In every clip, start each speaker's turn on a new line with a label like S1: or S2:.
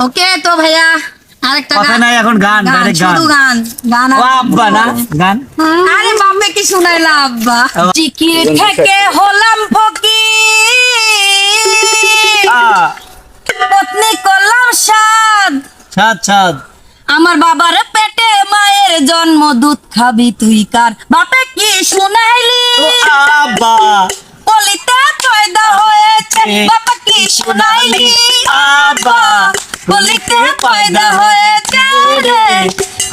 S1: ওকে তো ভাইয়া আরেকটা
S2: কথা নাই এখন গান
S1: গান
S2: ডাইরেক্ট গান।
S1: শুধু গান গান
S2: ও আব্বা না? গান?
S1: আরে কি শুনাইলা আব্বা। চিকির থেকে হলাম ফকির। পত্নী করলাম সাদ
S2: ছাদ ছাদ
S1: আমার বাবার পেটে মায়ের জন্ম দুধ খাবি তুই কার? বাপে কি শুনাইলি?
S2: আব্বা।
S1: কলিতে পয়দা হয়েছে। বাপা কি শুনাইলি?
S2: আব্বা।
S1: কলিতে পয়দা হয়েছে রে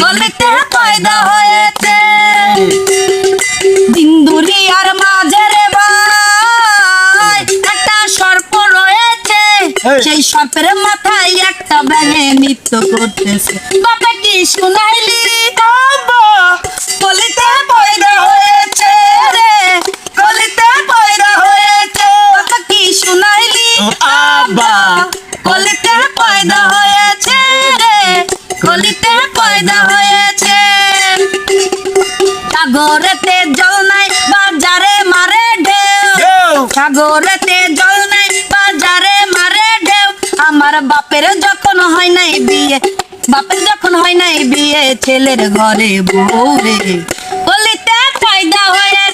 S1: কলিতে পয়দা হয়েছে। বিন্দুরিয়ার মাঝে রে ভাই একটা সর্প রয়েছে। সেই সর্পের মাথায় একটা ব্যাঙে নৃত্য করতেছে। বাবা কি শুনাইলি পয়দা হয়েছে। সাগরেতে জল নাই বাজারে মারে ঢেউ। সাগরেতে জল নাই বাজারে মারে ঢেউ। আমার বাপের যখন হয় নাই বিয়ে বাপের যখন হয় নাই বিয়ে ছেলের ঘরে বউ রে
S2: ফায়দা হয়ে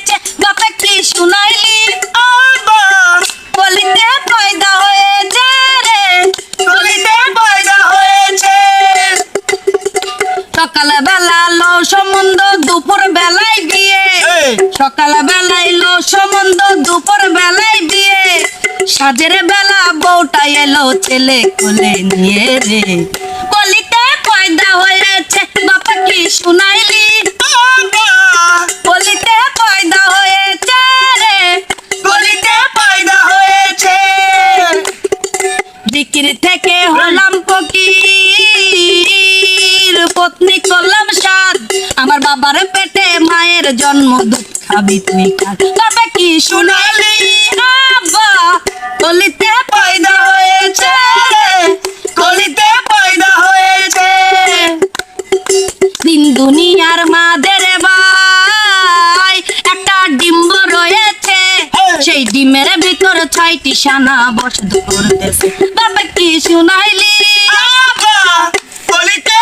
S1: সকাল বেলায় লো সম্বন্ধ দুপুর বেলায় বিয়ে সাজের বেলা বউটা এলো ছেলে কোলে নিয়ে রে। কলিতে পয়দা হয়েছে, বাপা কি শুনাইলি? কলিতে হয়েছে রে,
S2: কলিতে হয়েছে।
S1: বিক্রি থেকে হলাম ফকির, পত্নী করলাম সাদ জন্ম দুধ খাবি তুই তবে কি শুনালি আব্বা? কলিতে পয়দা হয়েছে
S2: কলিতে পয়দা হয়েছে।
S1: দিন দুনিয়ার মাদের ভাই একটা ডিম্ব রয়েছে। সেই ডিমের ভিতর ছয়টি সানা বসত করতেছে। বাবা কি শুনাইলি
S2: আব্বা? কলিতে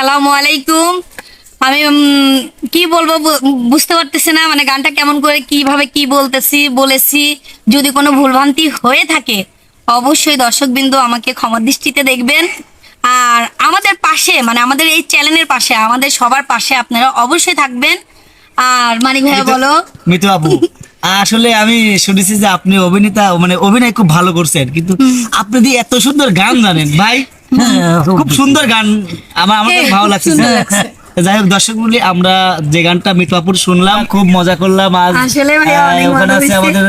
S1: আসসালামু আলাইকুম। আমি কি বলব বুঝতে পারতেছি না মানে গানটা কেমন করে কীভাবে কি বলতেছি বলেছি। যদি কোনো ভুলভ্রান্তি হয়ে থাকে অবশ্যই দর্শকবৃন্দ আমাকে ক্ষমা দৃষ্টিতে দেখবেন। আর আমাদের পাশে মানে আমাদের এই চ্যানেলের পাশে আমাদের সবার পাশে আপনারা অবশ্যই থাকবেন। আর মানিক ভাইয়া বলো।
S2: মিতু আপু আসলে আমি শুনেছি যে আপনি অভিনেতা মানে অভিনয় খুব ভালো করছেন। কিন্তু আপনি এত সুন্দর গান জানেন ভাই। খুব সুন্দর গান। আমার আমার খুব ভালো লাগছে। যাই হোক দর্শক বলি আমরা যে গানটা মিতু আপুর শুনলাম খুব মজা করলাম। আজ
S1: অনেক
S2: ওখানে আছে আমাদের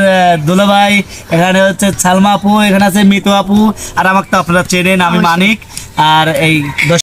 S2: দুলাভাই এখানে হচ্ছে সালমা আপু এখানে আছে মিতু আপু আর আমাকে তো আপনারা চেনেন আমি মানিক। আর এই দর্শক